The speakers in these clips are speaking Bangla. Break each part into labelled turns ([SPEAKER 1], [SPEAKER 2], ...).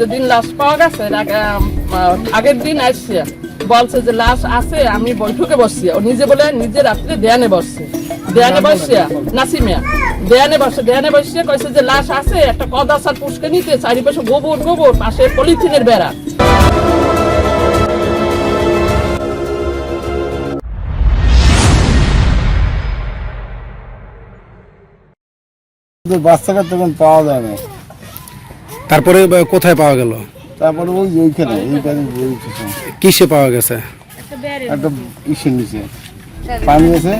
[SPEAKER 1] যেদিন লাশ পাওয়া গেছে আগের দিন আসছে। বলছে যে লাশ আছে, আমি বৈঠকে বসছি। ও নিজে বলে নিজে রাত্রে দেয়ানে বসছে। দেয়ানে বসিয়া নাসিমিয়া দেয়ানে বসে দেয়ানে বসিয়া কইছে যে লাশ আছে, একটা কদাসার পুষ্কে নিতে, চারিপাশে গোবর গোবর, পাশে পলিথিনের বেড়া।
[SPEAKER 2] বাচ্চাকে তখন পাওয়া যায় না।
[SPEAKER 3] তারপরে কোথায় পাওয়া গেল?
[SPEAKER 2] তারপরে ওই যে এইখানে এইখানে ওই
[SPEAKER 3] কিসে পাওয়া গেছে?
[SPEAKER 2] একটা ইসের নিচে। পানি আছে।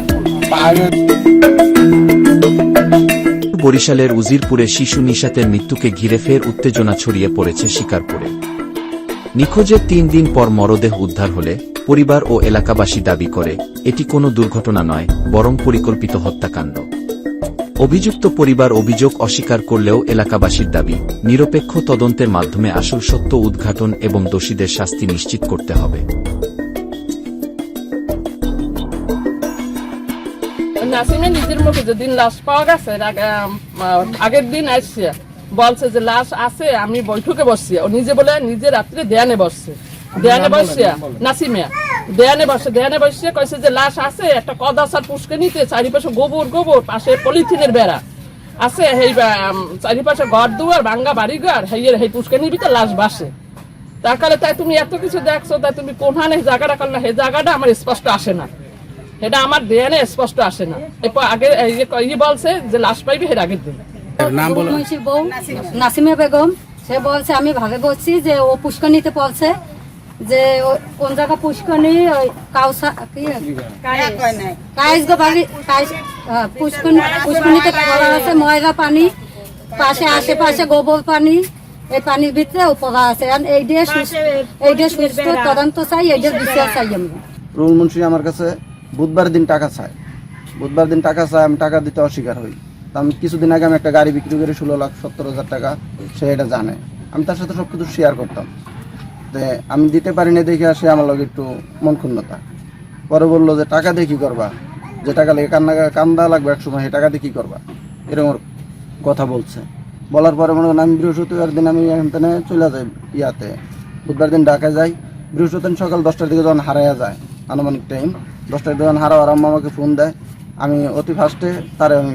[SPEAKER 4] বরিশালের উজিরপুরে শিশু নিশাতের মৃত্যুকে ঘিরে ফের উত্তেজনা ছড়িয়ে পড়েছে শিকারপুরে। নিখোঁজের তিন দিন পর মরদেহ উদ্ধার হলে পরিবার ও এলাকাবাসী দাবি করে এটি কোনো দুর্ঘটনা নয় বরং পরিকল্পিত হত্যাকাণ্ড। অভিযুক্ত পরিবার অভিযোগ অস্বীকার করলেও এলাকাবাসীর দাবি নিরপেক্ষ তদন্তের মাধ্যমে আসল সত্য উদ্ঘাটন এবং দোষীদের শাস্তি নিশ্চিত করতে হবে।
[SPEAKER 1] নাসিমে নিজের মুখে যেদিন লাশ পাওয়া গেছে এর আগের দিন আসছে। বলছে যে লাশ আছে আমি বৈঠকে বসছি। ও নিজে বলে নিজে রাত্রে দেয়ানে বসছে। দেয়ানে বসছে? নাসিমিয়া দেয়ানে বসে দেয়ানে বসিয়া কইছে যে লাশ আছে একটা কদাসার পুষ্কে নিতে চারিপাশে গোবর গোবর পাশে পলিথিনের বেড়া আছে সেই চারিপাশে ঘর দুয়ার ভাঙ্গা বাড়ি ঘর হেয়ের সেই পুষ্কে নিবি তো লাশ বাসে। তার কারণে তাই তুমি এত কিছু দেখছ তাই তুমি কোনখানে জায়গাটা করলে সেই জায়গাটা আমার স্পষ্ট আসে না। এটা আমার দেয়ানে স্পষ্ট আসে না। এরপর আগে এই যে ই বলছে যে লাশ পাইবে এর আগের দিন।
[SPEAKER 3] নাম বলো।
[SPEAKER 5] বউ নাসিমা বেগম সে বলছে আমি ভাগে বলছি যে ও পুষ্করণীতে বলছে যে কোন জায়গা পুষ্করণী ওই কাউসা কি? কাইস গো বাড়ি হ্যাঁ, পুষ্করণী পুষ্করণীতে পড়া আছে ময়লা পানি পাশে আশেপাশে গোবর পানি এই পানির ভিতরে পড়া আছে। এই দিয়ে এই দিয়ে সুস্থ তদন্ত চাই এই দিয়ে বিচার চাই আমরা।
[SPEAKER 6] রুল মুন্সি আমার কাছে বুধবার দিন টাকা চায়। বুধবার দিন টাকা চায় আমি টাকা দিতে অস্বীকার হই। তা আমি কিছুদিন আগে আমি একটা গাড়ি বিক্রি করে ষোলো লাখ সত্তর হাজার টাকা সে এটা জানে। আমি তার সাথে সব কিছু শেয়ার করতাম। আমি দিতে পারি না দেখে আসে আমার লগে একটু মন ক্ষুণ্ণতা পরে বলল যে, টাকা দিয়ে কী করবা? যে টাকা লেগে কান্না, কান্দা লাগবে এক সময় সেই টাকা দিয়ে কী করবা? এরকম কথা বলছে। বলার পরে মনে করেন, আমি বৃহস্পতিবার দিন আমি এখান থেকে চলে যাই ইয়াতে। বুধবার দিন ঢাকায় যাই। বৃহস্পতিবার সকাল দশটার দিকে যখন হারাইয়া যায়, আনুমানিক টাইম দশটার দিকে যখন হারাও আরাম আমাকে ফোন দেয়, আমি অতি ফার্স্টে তারে আমি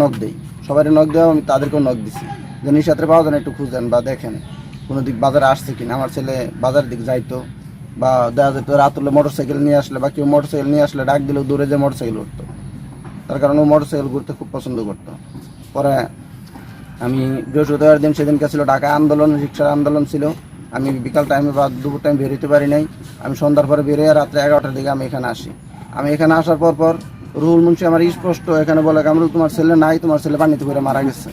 [SPEAKER 6] নখ দিই। সবারই নখ দেওয়া, আমি তাদেরকেও নখ দিছি। যে নিশাত্রে পাওয়া যায় একটু খুঁজেন বা দেখেন। কোনো দিক বাজারে আসছে কিনা, আমার ছেলে বাজার দিক যাইতো, বা দেখা যেত রাত হলে মোটর সাইকেল নিয়ে আসলে, বা কেউ মোটর সাইকেল নিয়ে আসলে ডাক দিলেও দূরে যে মোটর সাইকেল উঠতো। তার কারণে ও মোটর সাইকেল ঘুরতে খুব পছন্দ করতো। পরে আমি বৃহস্পতিবার দিন সেদিনকে ছিল ঢাকা আন্দোলন রিক্সার আন্দোলন ছিল। আমি বিকাল টাইমে বা দুপুর টাইম বেরোতে পারি নাই। আমি সন্ধ্যার পরে বেরিয়ে রাত্রে এগারোটার দিকে আমি এখানে আসি। আমি এখানে আসার পর পর রুহুল মুন্সি আমার স্পষ্ট এখানে বলে, কামরুল, তোমার ছেলে নাই, তোমার ছেলে পানিতে করে মারা গেছে।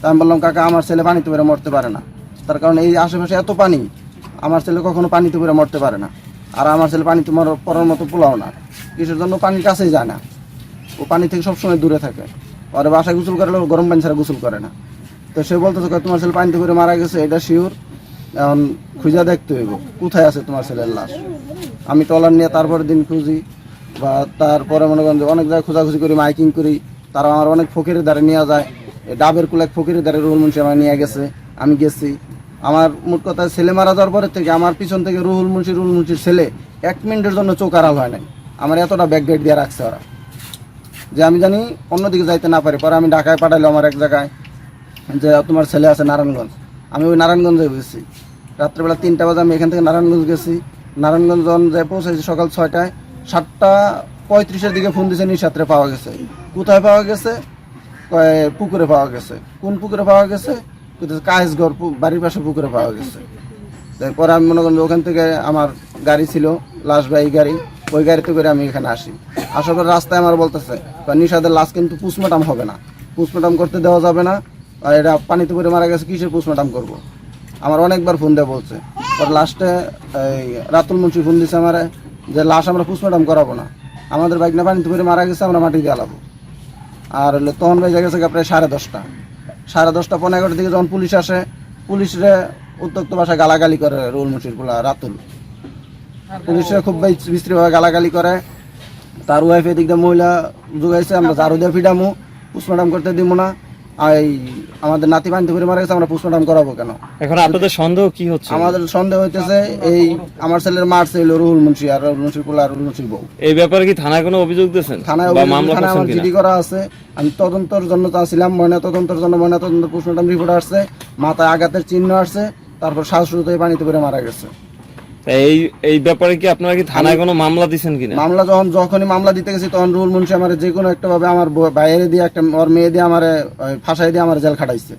[SPEAKER 6] তা আমি বললাম, কাকা, আমার ছেলে পানিতে করে মরতে পারে না। তার কারণ এই আশেপাশে এত পানি, আমার ছেলে কখনো পানিতে করে মরতে পারে না। আর আমার ছেলে পানিতে মর, পড়ার মতো পোলাও না। কিসের জন্য পানির কাছেই যায় না। ও পানি থেকে সবসময় দূরে থাকে। আর বাসায় গোসল করে গরম পানি ছাড়া গোসল করে না। তো সে বলতেছে তোমার ছেলে পানিতে করে মারা গেছে, এটা শিওর এখন খুঁজা দেখতে হইব। কোথায় আছে তোমার ছেলের লাশ? আমি টলার নিয়ে তারপরে দিন খুঁজি, বা তারপরে মনে করেন অনেক জায়গায় খোঁজাখুঁজি করি, মাইকিং করি। তারা আমার অনেক ফকিরের দ্বারে নিয়ে যায়। ডাবের কুল এক ফকিরের দ্বারে রুহুল মুন্সি আমার নিয়ে গেছে। আমি গেছি। আমার মোট কথা, ছেলে মারা যাওয়ার পরের থেকে আমার পিছন থেকে রুহুল মুন্সি, রুহুল মুন্সির ছেলে এক মিনিটের জন্য চোখ আড়াল হয় নাই। আমার এতটা ব্যাকগেট দিয়ে রাখছে ওরা। যে আমি জানি অন্যদিকে যাইতে না পারি। পরে আমি ঢাকায় পাঠাইলাম আমার এক জায়গায় যে, তোমার ছেলে আছে নারায়ণগঞ্জ। আমি ওই নারায়ণগঞ্জে গেছি। রাত্রেবেলা তিনটা বাজে আমি এখান থেকে নারায়ণগঞ্জ গেছি। নারায়ণগঞ্জ যখন যাই পৌঁছেছি সকাল ছয়টায়। সাতটা পঁয়ত্রিশের দিকে ফোন দিয়েছে নিশাত্রে পাওয়া গেছে। কোথায় পাওয়া গেছে? পুকুরে পাওয়া গেছে। কোন পুকুরে পাওয়া গেছে? কায়েসগড় বাড়ির পাশে পুকুরে পাওয়া গেছে। তারপরে আমি মনে করেন ওখান থেকে আমার গাড়ি ছিল, লাশ বাই গাড়ি, ওই গাড়িতে করে আমি এখানে আসি। আসার পর রাস্তায় আমার বলতেছে নিশাদের লাশ কিন্তু পুষমাটাম হবে না। পুষমাটাম করতে দেওয়া যাবে না, আর এটা পানিতে করে মারা গেছে, কিসের পুষমাটাম করব। আমার অনেকবার ফোন দিয়ে বলছে। পর লাস্টে, এই রাতুল মুন্সি ফোন দিছে আমার যে, লাশ আমরা পুষমাটাম করাবো না। আমাদের বাইক না পানিতে করে মারা গেছে, আমরা মাটি দিয়ে আলাবো আর তখন বেজে গেছে প্রায় সাড়ে দশটা। সাড়ে দশটা পনেরো এগারোটার দিকে যখন পুলিশ আসে পুলিশরে উত্তক্ত ভাষায় গালাগালি করে রুল মুশিরগুলা রাতুল পুলিশরা খুব বিস্তৃতভাবে গালাগালি করে। তার ওয়াইফ এদিক দিয়ে মহিলা যোগাইছে আমরা ঝাড়ু দিয়ে ফিডামু পোস্টমর্টম করতে দিব না। এই আমাদের নাতি মারা গেছে আমরা পোস্টমর্টম করাবো কেন?
[SPEAKER 7] এখন আপনাদের সন্দেহ কি হচ্ছে?
[SPEAKER 6] আমাদের সন্দেহ হইতেছে এই আমার ছেলের মারছে হইল রুহুল মুন্সি আর রুহুল মুন্সির পোলা রুহুল মুন্সির বউ।
[SPEAKER 7] এই ব্যাপারে কি থানায় কোনো অভিযোগ দিয়েছেন?
[SPEAKER 6] থানায় থানায় আমার জিডি করা আছে। আমি তদন্তর জন্য চাচ্ছিলাম ময়না তদন্তের জন্য ময়না তদন্ত পোস্টমর্টম রিপোর্ট আসছে। মাথায় আঘাতের চিহ্ন আসছে তারপর শ্বাসরুতে পানিতে করে মারা গেছে।
[SPEAKER 7] এই এই ব্যাপারে কি আপনারা কি থানায় কোনো মামলা দিয়েছেন কিনা?
[SPEAKER 6] মামলা যখন যখনই মামলা দিতে গেছি তখন রুহুল মুন্সি আমার যে কোনো একটা ভাবে আমার বাইরে দিয়ে একটা ওর মেয়ে দিয়ে আমার ফাঁসাই দিয়ে আমার জেল খাটাইছে।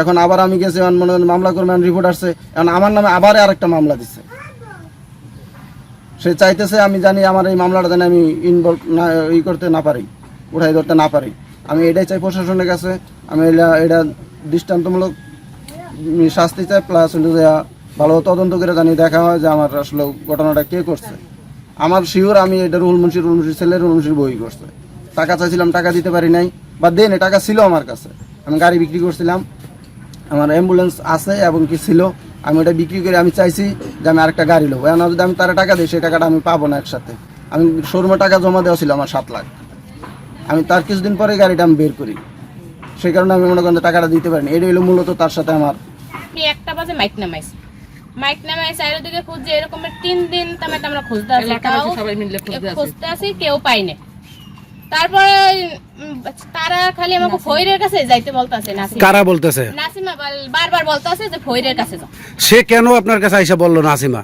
[SPEAKER 6] এখন আবার আমি গেছি মনে মামলা করবে রিপোর্ট আসছে। এখন আমার নামে আবার আরেকটা মামলা দিচ্ছে সে চাইতেছে আমি জানি আমার এই মামলাটা জানি আমি ইনভলভ না ই করতে না পারি উঠাই ধরতে না পারি। আমি এটাই চাই প্রশাসনের কাছে। আমি এটা এটা দৃষ্টান্তমূলক শাস্তি চাই প্লাস হলো ভালো তদন্ত করে জানি দেখা হয় যে আমার আসলে ঘটনাটা কে করছে। আমার শিওর আমি এটা রুহুল মুন্সি রুহুল মুন্সির ছেলে, রুহুল মুন্সির বই করছে। টাকা চাইছিলাম, টাকা দিতে পারি নাই, বা দেন টাকা ছিল আমার কাছে। আমি গাড়ি বিক্রি করছিলাম, আমার অ্যাম্বুলেন্স আছে এবং কি ছিল, আমি ওটা বিক্রি করে আমি চাইছি যে আমি আরেকটা গাড়ি নেব এখন যদি আমি তারা টাকা দিই, সেই টাকাটা আমি পাবো না একসাথে। আমি শোরুমে টাকা জমা দেওয়া ছিল আমার সাত লাখ। আমি তার কিছুদিন পরে গাড়িটা আমি বের করি। সেই কারণে আমি মনে করেন টাকাটা দিতে পারিনি। এটা হলো মূলত তার সাথে আমার
[SPEAKER 8] একটা বাজে মাইক নামাইছে মাইক নামাইছে চারিদিকে খুঁজছে এরকমের তিন দিন তামে আমরা খুঁজতে আছি
[SPEAKER 1] খুঁজতে আছি।
[SPEAKER 8] কেউ পাইনি। তারপরে তারা খালি আমাকে ফইরের কাছে যাইতে বলতাছে নাসিমা।
[SPEAKER 3] কারা বলতেছে?
[SPEAKER 8] নাসিমা বারবার বলতাছে যে ফইরের কাছে যাও।
[SPEAKER 3] সে কেন আপনার কাছে আইসা বলল নাসিমা?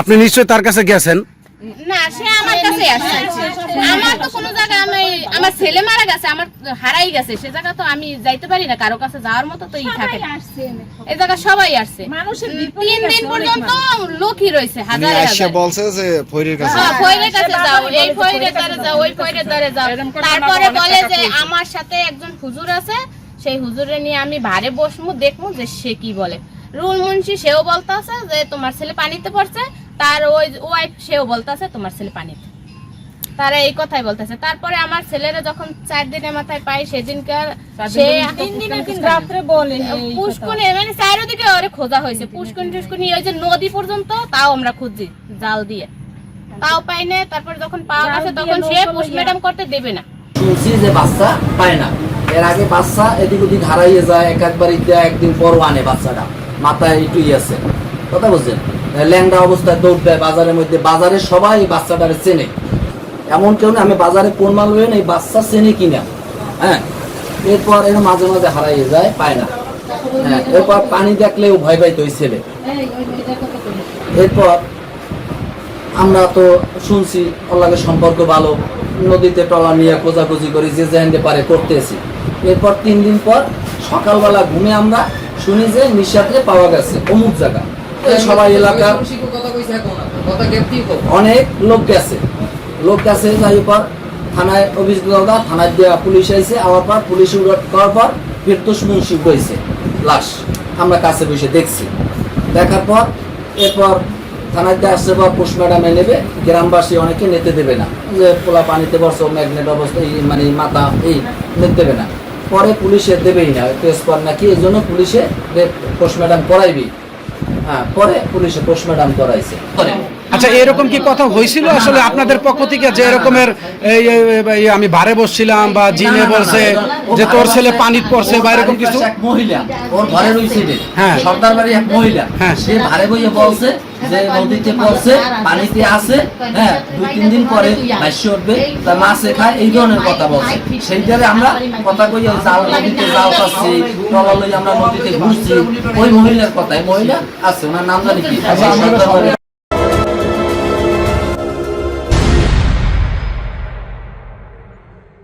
[SPEAKER 3] আপনি নিশ্চয়ই তার কাছে গেছেন।
[SPEAKER 8] না সে আমার কাছে আসছে আমার তো কোনো জায়গা আমি আমার ছেলে মারা গেছে আমার হারাই গেছে। সে জায়গা তো আমি যাইতে পারি না কারও কাছে যাওয়ার মতো তো ই থাকে। এই জায়গা সবাই আসছে। তিন দিন পর্যন্ত লোকই রয়েছে হাজারে হাজারে।
[SPEAKER 2] বলছে যে কাছে
[SPEAKER 8] হ্যাঁ, কাছে যাও এই দ্বারে যাও ওই দ্বারে যাও। তারপরে বলে যে আমার সাথে একজন হুজুর আছে সেই হুজুরে নিয়ে আমি ভারে বসমু দেখমু যে সে কি বলে। রুল মুন্সি সেও বলতাছে যে তোমার ছেলে পানিতে পড়ছে তার ওই ওয়াইফ সেও বলতাছে তোমার ছেলে পানিতে। তারা এই কথাই বলতেছে। তারপরে আমার ছেলেরা যখন চার দিনের মাথায় পাই সেদিনকার সে
[SPEAKER 5] রাত্রে বলে
[SPEAKER 8] পুষ্কুনি মানে চারিদিকে ওরে খোঁজা হয়েছে। পুষ্কুনি ওই যে নদী পর্যন্ত তাও আমরা খুঁজছি জাল দিয়ে। তাও পাই না তারপর যখন পাওয়া গেছে তখন সে পোস্টমর্টম করতে দেবে না।
[SPEAKER 9] শুনছি যে বাচ্চা পায় না। এর আগে বাচ্চা এদিক ওদিক হারাইয়ে যায় এক একবার একদিন পর আনে বাচ্চাটা। মাথায় একটু আছে। কথা বলছেন ল্যাংড়া অবস্থায় দৌড় দেয় বাজারের মধ্যে। বাজারে সবাই বাচ্চাটারে চেনে। এমন কেউ না আমি বাজারে কোন মাল লইন এই বাচ্চা চেনে কিনা। হ্যাঁ? এরপর এর মাঝে মাঝে হারাইয়ে যায়, পায় না। হ্যাঁ এরপর পানি দেখলেও ভয় পাইতো ওই ছেলে। এরপর আমরা তো শুনছি, ওর সম্পর্ক ভালো, নদীতে টলা নিয়ে খোঁজাখুঁজি করি, যে যেখানে পারে করতেছি। এরপর তিন দিন পর সকালবেলা ঘুমে আমরা শুনি যে নিঃশ্বাসে পাওয়া গেছে, অমুক জায়গা। সবাই এলাকার অনেক লোক গেছে। লোক গেছে যাই পর থানায় অভিযোগ দেওয়া থানায় দেওয়া পুলিশ আইছে আবার পর পুলিশ করার পর ফিরতোষ মুন্সি হয়েছে লাশ। আমরা কাছে বসে দেখছি। দেখার পর এরপর থানায় দিয়ে আসছে পর পোস্টম্যাডামে নেবে গ্রামবাসী অনেকে নিতে দেবে না। যে পোলা পানিতে বসে ম্যাগনেট অবস্থা এই মানে মাথা এই নিতে দেবে না। পরে পুলিশে দেবেই না টেস্ট পর নাকি এই জন্য পুলিশে পোস্টম্যাডাম করাইবি হ্যাঁ পরে পুলিশে পোস্টমর্টম করাইছে। করে
[SPEAKER 3] আচ্ছা এরকম কি কথা হয়েছিল? আসলে আপনাদের পক্ষ থেকে যে এরকমের আমি ভারে বসছিলাম বা জিনে বলছে যে তোর ছেলে পানি পড়ছে বা এরকম কিছু?
[SPEAKER 9] মহিলা ওর ঘরে রয়েছে
[SPEAKER 3] হ্যাঁ।
[SPEAKER 9] সর্দার বাড়ি এক মহিলা
[SPEAKER 3] হ্যাঁ।
[SPEAKER 9] সে ভারে বইয়ে বলছে যে নদীতে পড়ছে পানিতে আছে হ্যাঁ দুই তিন দিন পরে ভাষ্য উঠবে। তা মাছে খায় এই ধরনের কথা বলছে। সেই জায়গায় আমরা কথা কই জাল নদীতে জাল পাচ্ছি টলা লই আমরা নদীতে ঘুরছি ওই মহিলার কথা মহিলা আছে ওনার নাম জানি কি? সর্দার বাড়ি